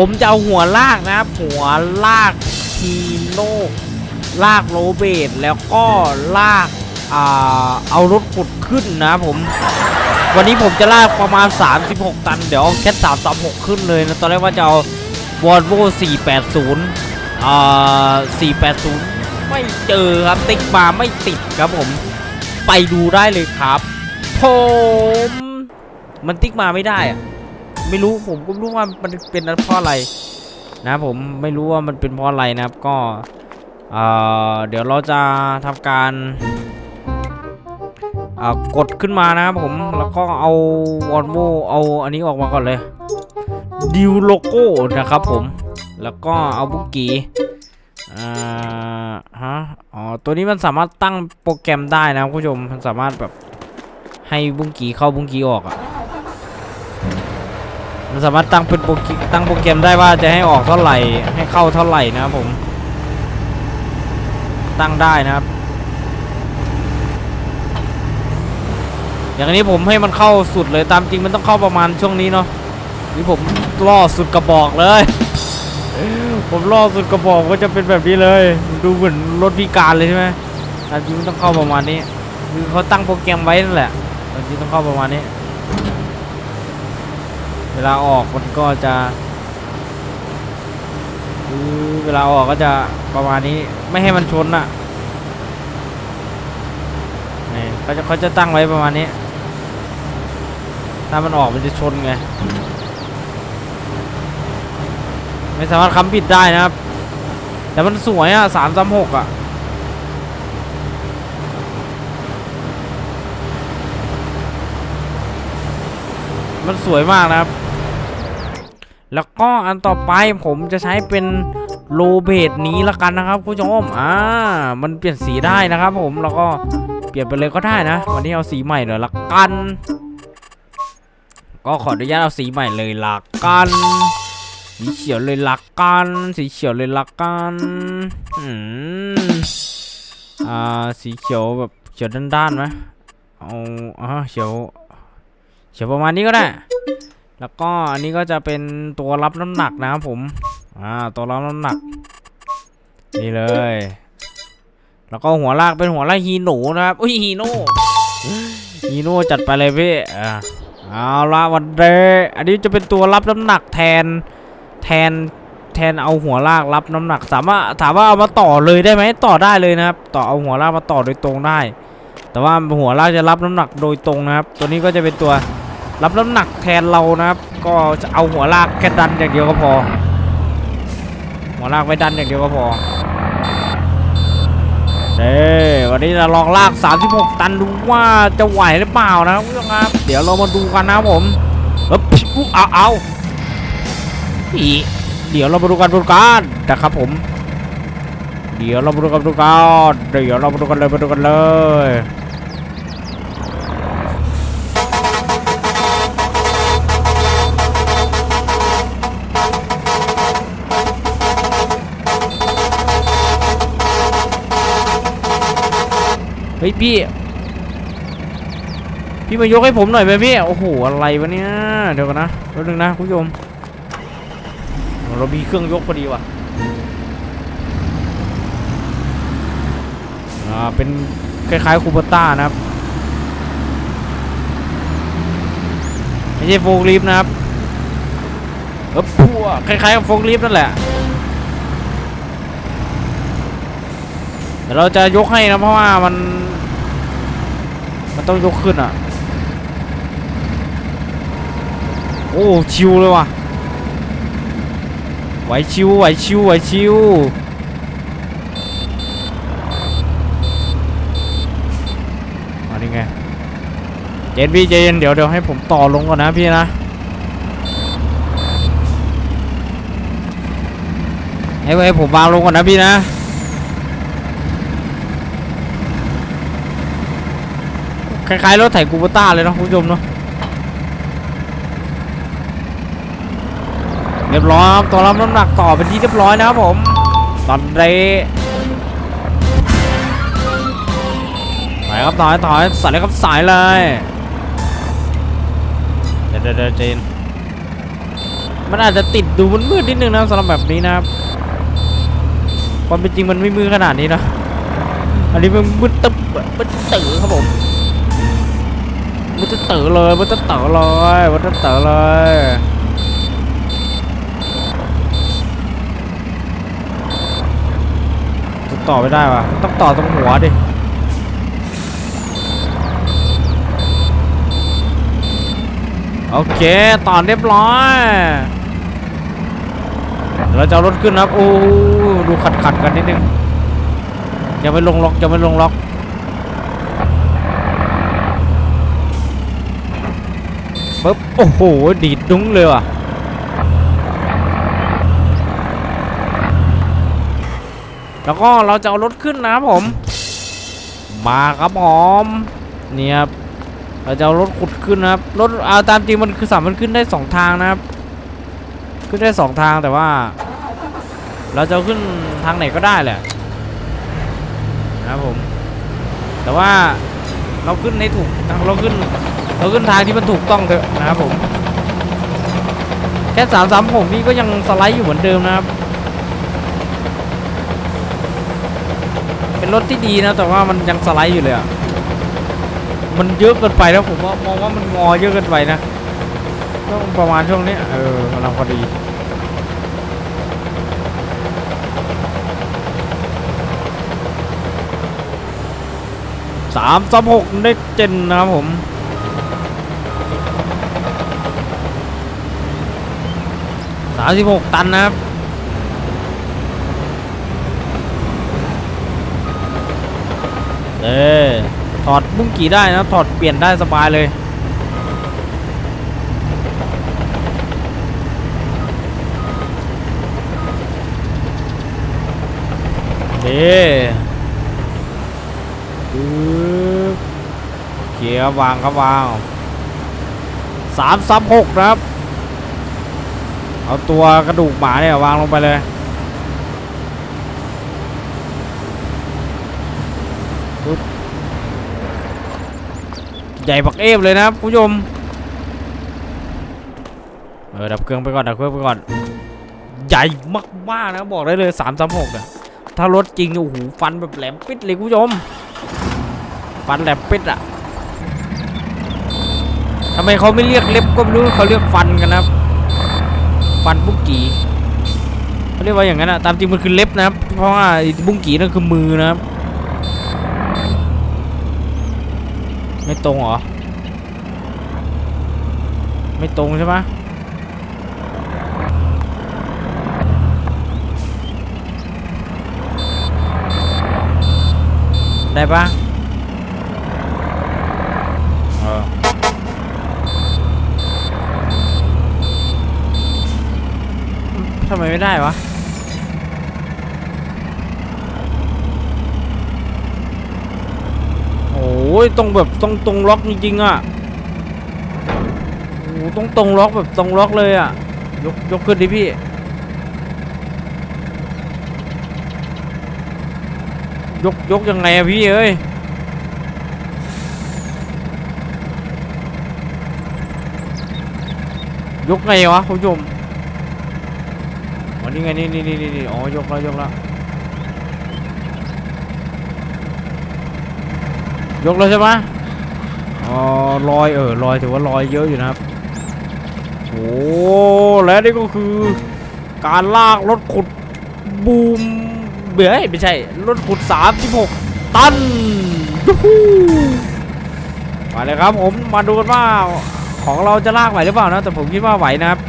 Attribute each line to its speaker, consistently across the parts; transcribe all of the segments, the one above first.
Speaker 1: ผมจะเอาหัวลากนะครับ หัวลากทีโน่ลากโรเบตแล้วก็ลากอ่าเอารถขุดขึ้นนะผม วันนี้ผมจะลากประมาณ 36 ตัน เดี๋ยวเอาแค่336 ขึ้นเลยนะ ตอนแรกว่าจะเอาวอลโว่480อ่า480 ไม่เจอครับติ๊กมาไม่ติดครับผม ไปดูได้เลยครับ ผม มันติ๊กมาไม่ได้อะ ไม่รู้ผมก็ไม่รู้ว่ามันเป็นเพราะอะไรนะผมไม่รู้ว่ามันเป็นเพราะอะไรนะครับก็เอ่อเดี๋ยวเราจะทำการเอ่อกดขึ้นมานะครับผมแล้วก็เอาวอลโวเอาอันนี้ออกมาก่อนเลยดิวโลโก้นะครับผมแล้วก็เอาบุกกี้อ่าฮะอ๋อตัวนี้มันสามารถตั้งโปรแกรมได้นะคุณผู้ชมมันสามารถแบบให้บุ้งกี้เข้าบุ้งกี้ออกอะมัน สามารถตั้งเป็นโปรแกรมตั้งโปรแกรมได้ว่าจะให้ออกเท่าไหร่ให้เข้าเท่าไหร่นะครับผม ตั้งได้นะครับ อย่างนี้ผมให้มันเข้าสุดเลยตามจริงมันต้องเข้าประมาณช่วงนี้เนาะนี่ผมล่อสุดกระบอกเลย ผมล่อสุดกระบอกก็จะเป็นแบบนี้เลย ดูเหมือนรถพิการเลยใช่ไหมตามจริงมันต้องเข้าประมาณนี้คือเขาตั้งโปรแกรมไว้นั่นแหละตามจริงต้องเข้าประมาณนี้ เวลาออกมันก็จะเวลาออกก็จะประมาณนี้ไม่ให้มันชนอะนี่เขาจะเขาจะตั้งไว้ประมาณนี้ ถ้ามันออกมันจะชนไง ไม่สามารถค้ำผิดได้นะครับ แต่มันสวยอะสามสามหกอะมันสวยมากนะครับ แล้วก็อันต่อไปผมจะใช้เป็นโลเบตนี้ละกันนะครับคุณผู้ชมอ่ามันเปลี่ยนสีได้นะครับ ผมแล้วก็เปลี่ยนไปเลยก็ได้นะ วันนี้เอาสีใหม่เลยละกัน ก็ขออนุญาตเอาสีใหม่เลยละกัน สีเขียวเลยละกัน สีเขียวเลยละกันอืมอ่าสีเขียวแบบเขียวด้านๆไหมเอาอ่าเขียวเขียวประมาณนี้ก็ได้ แล้วก็อันนี้ก็จะเป็นตัวรับน้ำหนักนะครับผม อ่า ตัวรับน้ำหนัก นี่เลย แล้วก็หัวลากเป็นหัวลากฮีโน่นะครับ อุ้ยฮีโน่ฮีโน่จัดไปเลยพี่ อ่าเอาละวันเดย์อันนี้จะเป็นตัวรับน้ำหนักแทน แทน แทนเอาหัวลากรับน้ำหนัก สามารถ ถามว่าเอามาต่อเลยได้ไหมต่อได้เลยนะครับ ต่อเอาหัวลากมาต่อโดยตรงได้ แต่ว่าหัวลากจะรับน้ำหนักโดยตรงนะครับ ตัวนี้ก็จะเป็นตัว รับน้ำหนักแทนเรานะครับ ก็จะเอาหัวลากแค่ดันอย่างเดียวก็พอ หัวลากไว้ดันอย่างเดียวก็พอเด้วันนี้เราลองลาก 36 ตันดูว่าจะไหวหรือเปล่านะครับคุณผู้ชมครับ เดี๋ยวเรามาดูกันนะครับผมเออเอาเอาอีเดี๋ยวเรามาดูกันดูกันนะครับผม เดี๋ยวเรามาดูกันดูกันเดี๋ยวเรามาดูกันเลยมาดูกันเลย ฮ้ยพี่ พี่มายกให้ผมหน่อยไหมพี่ โอ้โห อะไรวะเนี่ย เดี๋ยวกันนะแป๊บนึงนะคุณผู้ชม เรามีเครื่องยกพอดีว่ะอ่า เป็นคล้ายๆคูปต้านะครับ ไม่ใช่โฟล์คลิฟนะครับเออพัวคล้ายๆกับโฟล์คลิฟนั่นแหละเดี๋ยวเราจะยกให้นะเพราะว่ามัน มันต้องยกขึ้นอะ โอ้ชิวเลยว่ะไหวชิวไหวชิวไหวชิวอันนี้ไงเจนพี่เจนเดี๋ยวเดี๋ยวให้ผมต่อลงก่อนนะพี่นะให้ให้ผมวางลงก่อนนะพี่นะ คล้ายๆรถไถกูบต้าเลยเนาะคุณผู้ชมเนาะเรียบร้อยครับตัวรับน้ำหนักต่อเป็นที่เรียบร้อยนะครับผม ตอนนี้ถอยครับถอยถอยสายเลยครับสายเลยเดี๋ยวเดี๋ยวเจนมันอาจจะติดดูมันมืดนิดนึงนะสำหรับแบบนี้นะครับความเป็นจริงมันไม่มืดขนาดนี้นะอันนี้มันมืดตึ๊บมันตื่อครับผม มันจะเตื่อเลยมันจะเตื่อเลยมันจะเตื่อเลยจะต่อไม่ได้วะต้องต่อตรงหัวดิโอเคต่อเรียบร้อยเราจะรถขึ้นครับโอ้ดูขัดขัดกันนิดนึงยังไม่ลงล็อกยังไม่ลงล็อก ปึ๊บ โอ้โห ดีดดุ้งเลยว่ะ แล้วก็เราจะเอารถขึ้นนะครับผม มาครับผมเนี่ยครับเราจะเอารถขุดขึ้นนะครับ รถเอาตามจริงมันคือสามารถขึ้นได้สองทางนะครับ ขึ้นได้สองทางแต่ว่า เราจะขึ้นทางไหนก็ได้แหละนะครับผม แต่ว่า เราขึ้นให้ถูกเราขึ้น เราขึ้นทางที่มันถูกต้องเถอะนะครับผม แค่สามสามหกนี่ก็ยังสไลด์อยู่เหมือนเดิมนะครับ เป็นรถที่ดีนะ แต่ว่ามันยังสไลด์อยู่เลยอะ มันเยอะเกินไปแล้วผมว่ามองว่ามันงอเยอะเกินไปนะต้องประมาณช่วงนี้ เออกำลังพอดี สามสามหกได้เจนนะครับผมสามสิบหกตันนะครับเออถอดบุ้งกี่ได้นะถอดเปลี่ยนได้สบายเลยเด้ปึ๊บ เขียววางครับวางสามซับหกครับ เอาตัวกระดูกหมาเนี่ยวางลงไปเลยใหญ่บักเอฟเลยนะครับคุณผู้ชมเออดับเครื่องไปก่อนดับเครื่องไปก่อน ใหญ่มากๆนะบอกได้เลย3 3 6นะถ้ารถจริงเนี่ยโอ้โหฟันแบบแหลมปิดเลยคุณผู้ชมฟันแหลมปิดอะ ทำไมเขาไม่เรียกเล็บก็ไม่รู้เขาเรียกฟันกันนะครับ ฟันบุ้งกีเขาเรียกว่าอย่างนั้นอะตามจริงมันคือเล็บนะครับ เพราะว่าบุ้งกีนั่นคือมือนะครับ ไม่ตรงเหรอ ไม่ตรงใช่ไหมได้ปะเออทำไมไม่ได้วะโอ้ยตรงแบบตรงตรงล็อกจริงๆอะโอ้โหตรงตรงล็อกแบบตรงล็อกเลยอะ ยกยกขึ้นดิพี่ยกยกยังไงอะพี่เอ้ยยกไงวะคุณผู้ชม อ๋อนี่ไงนี่นี่นี่นี่อ๋อยกแล้วยกแล้วยกแล้วใช่ไหมอ๋อลอยเออลอยถือว่าลอยเยอะอยู่นะครับโอ้และนี่ก็คือ การลากรถขุดบูมเบื่อไม่ใช่รถขุด 36 ตันมาเลยครับผมมาดูกันว่าของเราจะลากไหวหรือเปล่านะแต่ผมคิดว่าไหวนะครับ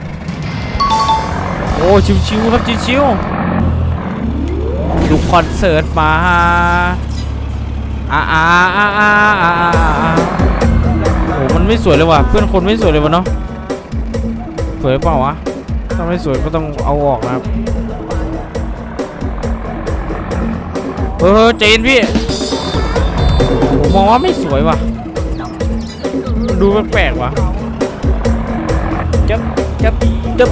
Speaker 1: โอ้ชิวๆครับชิวๆดูคอนเสิร์ตมาอาอาอาอาอาโอ้มันไม่สวยเลยว่ะเพื่อนคนไม่สวยเลยวะเนาะสวยหรือเปล่าวะถ้าไม่สวยก็ต้องเอาออกนะครับเออเจนพี่ผมมองว่าไม่สวยว่ะ ดูแปลกๆว่ะจับจับจับ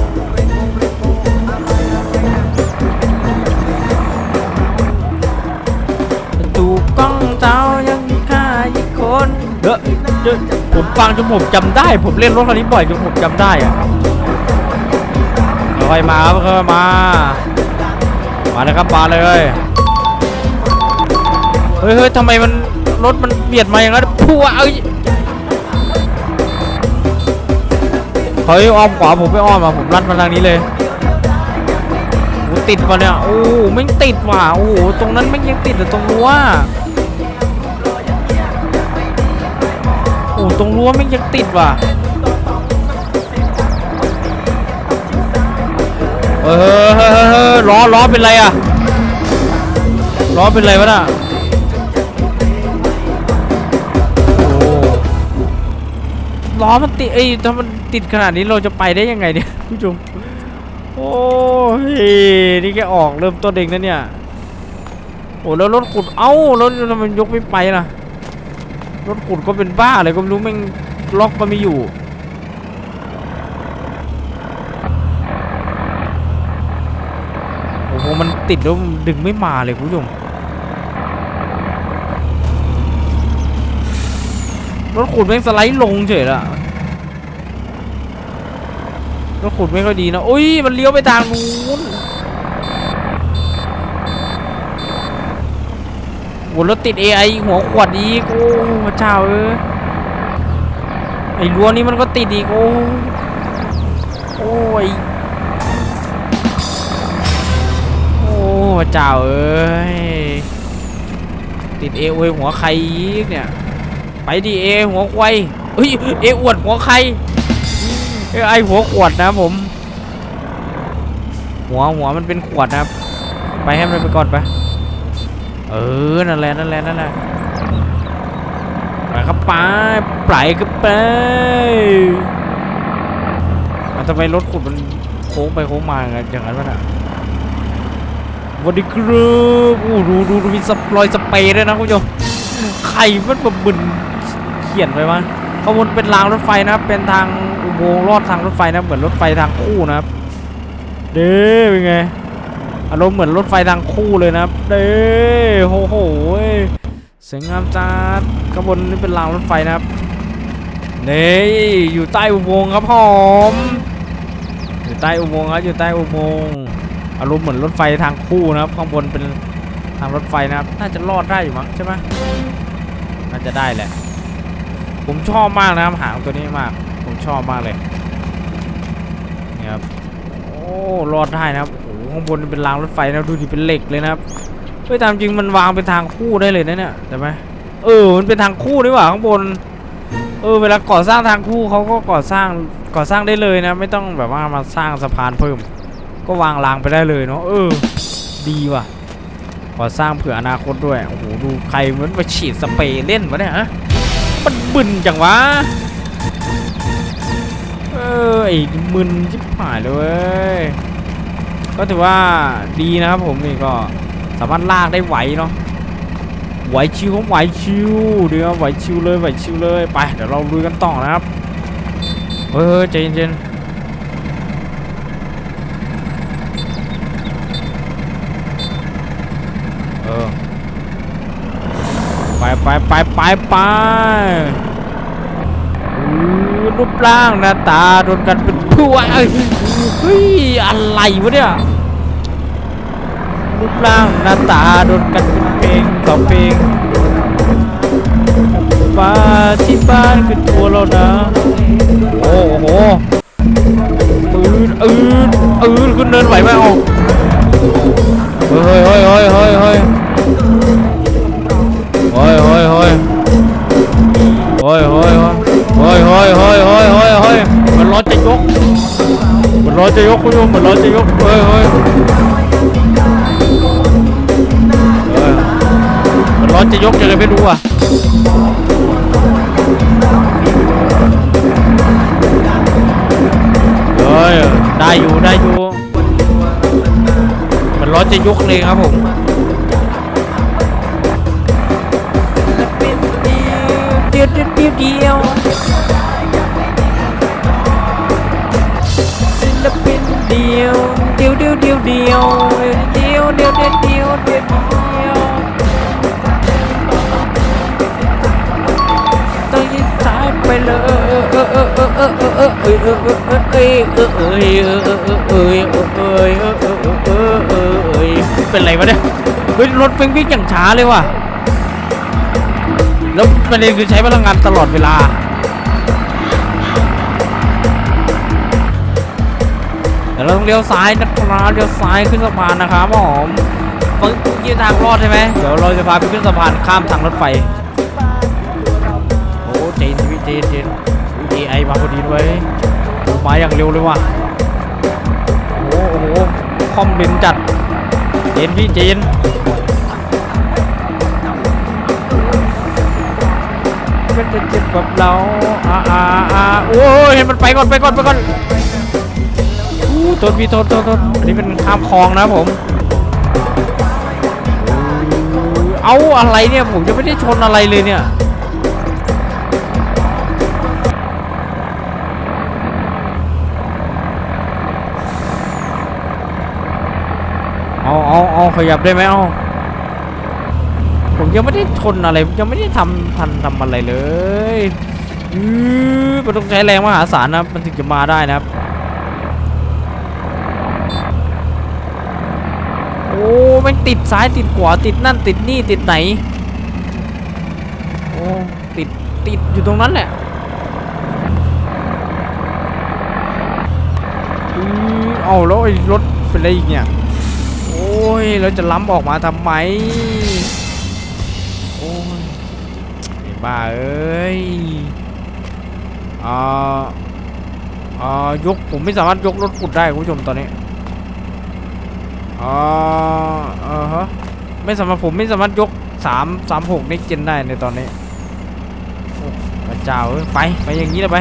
Speaker 1: เด้อเด้อผมฟังจนผมจำได้ ผมเล่นรถคันนี้บ่อยจนผมจำได้อะค่อยมาครับค่อยมา มาเลยครับมาเลยเฮ้ยเฮ้ยทำไมมันรถมันเบียดมาอย่างนั้นพัวเอ้ยเฮ้ยอ้อมขวาผมไม่อ้อมอะผมลัดมาทางนี้เลยติดปะเนี่ยโอ้ไม่ติดว่ะโอ้โหตรงนั้นไม่ยังติดแต่ตรงรั้ว ตรงรั้วไม่งยังติดว่ะเฮ้ยเฮ้ยเฮ้ยเฮ้ยเฮ้ยล้อล้อเป็นไรอะล้อเป็นไรวะน่ะโอ้ล้อมันติดเอ้ถ้ามันติดขนาดนี้เราจะไปได้ยังไงเนี่ยผู้ชมโอ้ยนี่แกออกเริ่มต้นเองนะเนี่ยโอ้แล้วรถขุดเอ้ารถทำไมมันยกไม่ไปล่ะ รถขุดก็เป็นบ้าเลยก็ไม่รู้แม่งล็อกก็ไม่อยู่ โอ้โหมันติดแล้วดึงไม่มาเลยคุณผู้ชมรถขุดแม่งสไลด์ลงเฉยละรถขุดไม่ค่อยดีนะอุ้ยมันเลี้ยวไปทางนู้น โอ้รถติด AI หัวขวดอีกโอ้พระเจ้าเอ้ยไอ้รั้วนี้มันก็ติดอีกโอ้โอ้ยโอ้พระเจ้าเอ้ยติดเอเวยหัวใครอีกเนี่ยไปดิเอหัวควายเฮ้ยเออวดหัวใครเอไอหัวขวดนะผม หัวหัวมันเป็นขวดนะครับ ไปให้มันไปก่อนไป เออ นั่นแหละ นั่นแหละ นั่นแหละไปครับไปปล่อยก็ไปมันทำไมรถขุดมันโค้งไปโค้งมาอย่างนั้นอย่างนั้นวะน่ะวัสดีครับโอ้ดูดูดูมีสปรอยสเปรย์ด้วยนะคุณผู้ชมไข่มันแบบบึนเขียนไว้ว่าข้างบนเป็นรางรถไฟนะครับ เป็นทางอุโมงค์ลอดทางรถไฟนะ เหมือนรถไฟทางคู่นะครับ เด้เป็นไง อารมณ์เหมือนรถไฟทางคู่เลยนะครับเด้โหโหสวยงามจัดข้างบนนี่เป็นรางรถไฟนะครับนี่อยู่ใต้อุโมงค์ครับผมอยู่ใต้อุโมงค์ครับอยู่ใต้อุโมงค์อารมณ์เหมือนรถไฟทางคู่นะครับ ข้างบนเป็นทางรถไฟนะครับ น่าจะรอดได้อยู่มั้งใช่ไหมน่าจะได้แหละ ผมชอบมากนะครับหางตัวนี้มาก ผมชอบมากเลยนี่ครับโอ้รอดได้นะครับ ข้างบนเป็นรางรถไฟนะดูดิเป็นเหล็กเลยนะครับเฮ้ยตามจริงมันวางเป็นทางคู่ได้เลยนะเนี่ยใช่ไหมเออมันเป็นทางคู่นี่หว่าข้างบน เออเวลาก่อสร้างทางคู่เขาก็ก่อสร้างก่อสร้างได้เลยนะ ไม่ต้องแบบว่ามาสร้างสะพานเพิ่ม ก็วางรางไปได้เลยเนาะเออ ดีว่ะขอสร้างเผื่ออนาคตด้วยโอ้โหดูใครมันมาฉีดสเปรย์เล่นวะเนี่ยฮะมันบึนจังวะเออไอ้มึนชิบหายเลย ก็ถือว่าดีนะครับผมนี่ก็สามารถลากได้ไหวเนาะไหวชิวผมไหวชิวเดี๋ยวไหวชิวเลยไหวชิวเลยไปเดี๋ยวเราลุยกันต่อนะครับเฮ้ยใจเย็นๆเออไปไปไปไปไปรูปร่างหน้าตาโดนกันเป็นผู้เอ้ย เฮ้ย อะไรวะเนี่ยรูปร่างหน้าตาโดนกันเป็นเพลงต่อเพลงมาที่บ้านคือตัวเรานะ โอ้โหอืดอืดอืดขึ้นเดินไหวไหมเอาเฮ้ยเฮ้ยเฮ้ยเฮ้ยเฮ้ยโอ้ยโอ้ย คุณผู้ชมมันร้อนจะยกเฮ้ยเฮ้ยมันร้อนจะยกยังไงไม่รู้อะเฮ้ยได้อยู่ได้อยู่มันร้อนจะยกเลยครับผมเดียวเดียวเดียว ดียวเดียวเดียวเดียวเดียวเดียวเดียวเดียวเดียวเดียวเดียวต้องยิงสายไปเลยเป็นไรวะเนี่ยเฮ้ยรถวิ่งวิ่งอย่างช้าเลยว่ะแล้วประเด็นคือใช้พลังงานตลอดเวลาเดี๋ยวเเราต้องเลี้ยวซ้ายนะครับเลี้ยวซ้ายขึ้นสะพานนะครับผมเมื่อกี้ทางรอดใช่ไหมเดี๋ยวเราจะพาไปขึ้นสะพานข้ามทางรถไฟโอ้เจนพี่เจนเจนเอไอมาพอดีด้วยมาอย่างเร็วเลยว่ะโอ้โหคอมเลนจัดเจนพี่เจนก็จะเจ็บแบบเราอ่าอ่าอ่าโอ้ยเห็นมันไปก่อนไปก่อนไปก่อน โทษพี่โทษโทษโทษอันนี้เป็นข้ามคลองนะผม เอาอะไรเนี่ยผมยังไม่ได้ชนอะไรเลยเนี่ยเอาเอาเอาขยับได้ไหมเอาผมยังไม่ได้ชนอะไรยังไม่ได้ทำทันทำอะไรเลยอือมันต้องใช้แรงมหาศาลนะมันถึงจะมาได้นะครับ โอ้แม่ง ติดซ้ายติดขวาติดนั่นติดนี่ติดไหนโอ้ติดติดอยู่ตรงนั้นแหละอือเอาแล้วไอ้รถเป็นอะไรอีกเนี่ยโอ้ยเราจะล้ำออกมาทำไมโอ้ยไอ้บ้าเอ้ยอ่าอ่ายกผมไม่สามารถยกรถขุดได้คุณผู้ชมตอนนี้ อ๋ออ่าฮะไม่สามารถผมไม่สามารถยกสามสามหกนิกเจนได้ในตอนนี้พระเจ้าไปไปอย่างนี้เลยไป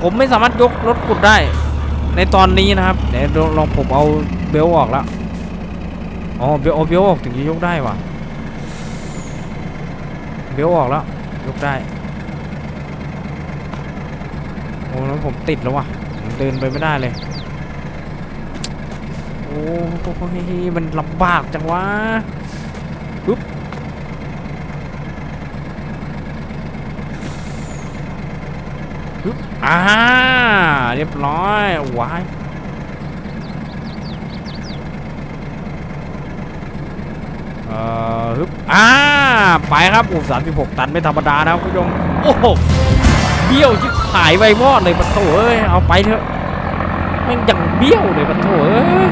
Speaker 1: ผมไม่สามารถยกรถขุดได้ ในตอนนี้นะครับเดี๋ยวลองผมเอาเบลออกแล้วอ๋อเบลเอาเบลออกถึงจะยกได้ว่ะเบลออกแล้วยกได้โอ้แล้วผมติดแล้วว่ะผมเดินไปไม่ได้เลย โอ้โหมันลำบากจังวะปึ๊บปึ๊บอ่า เรียบร้อยวายเอ่อฮึบอ่า ไปครับโอ้สามสิบหกตันไม่ธรรมดานะคุณผู้ชมโอ้โหเบี้ยวชิบหายไปวอดเลยปะโถเอ้ย เอาไปเถอะแม่งย่างเบี้ยวเลยปะโถเอ้ย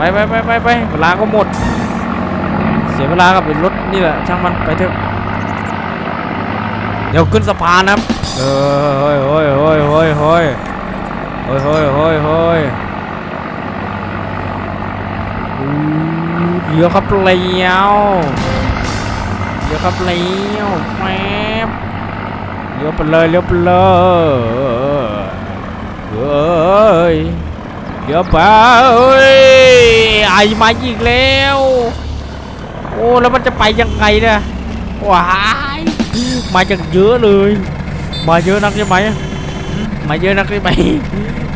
Speaker 1: ไปไปไปไปไปเวลาก็หมด เสียเวลากับรถนี่แหละช่างมันไปเถอะเดี๋ยวขึ้นสะพานนะครับเฮ้ยเฮ้ยเฮ้ยเฮ้ยเฮ้ยเฮ้ยเฮ้ยเฮ้ยเฮ้ยเดี๋ยวครับเลี้ยวเดี๋ยวครับเลี้ยวแป๊บเลี้ยวไปเลยเลี้ยวไปเลยเฮ้ยเดี๋ยวไป ไอมาอีกแล้ว โอ้แล้วมันจะไปยังไงเนี่ยว้ายมาจากเยอะเลย มาเยอะนักใช่ไหมมาเยอะนักใช่ไหม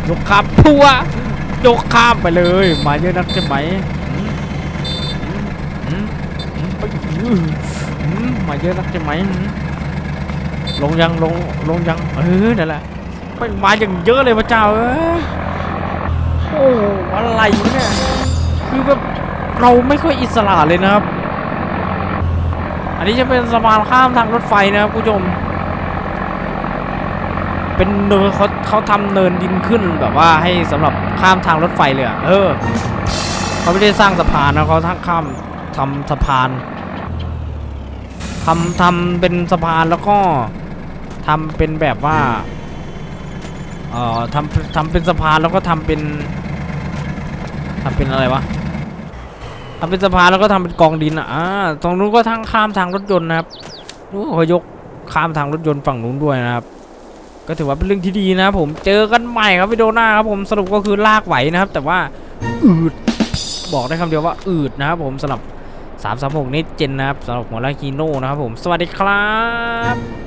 Speaker 1: ยกข้ามพัวยกข้ามไปเลย มาเยอะนักใช่ไหมหืมหืมมาเยอะนักใช่ไหมลงยังลงลงยังเออนั่นแหละไปมาอย่างเยอะเลยพระเจ้าเอ้ โอ้อะไรเนี่ยคือแบบเราไม่ค่อยอิสระเลยนะครับ อันนี้จะเป็นสะพานข้ามทางรถไฟนะครับผู้ชม เป็นเนินเขาเขาทำเนินดินขึ้นแบบว่าให้สำหรับข้ามทางรถไฟเลยอะเออเขาไม่ได้สร้างสะพานนะเขาทั้งข้ามทำสะพานทำทำเป็นสะพานแล้วก็ทำเป็นแบบว่าเอ่อทำทำเป็นสะพานแล้วก็ทำเป็น ทำเป็นอะไรวะทำเป็นสะพานแล้วก็ทำเป็นกองดินอะอ่าตรงนู้นก็ทางข้ามทางรถยนต์นะครับนู้นเขายกข้ามทางรถยนต์ฝั่งนู้นด้วยนะครับก็ถือว่าเป็นเรื่องที่ดีนะครับผมเจอกันใหม่ครับวิดีโอหน้าครับผมสรุปก็คือลากไหวนะครับ แต่ว่าอืดบอกได้คำเดียวว่าอืดนะครับผมสำหรับ336นิดเจนนะครับสำหรับหัวลาคีโน่นะครับผมสวัสดีครับ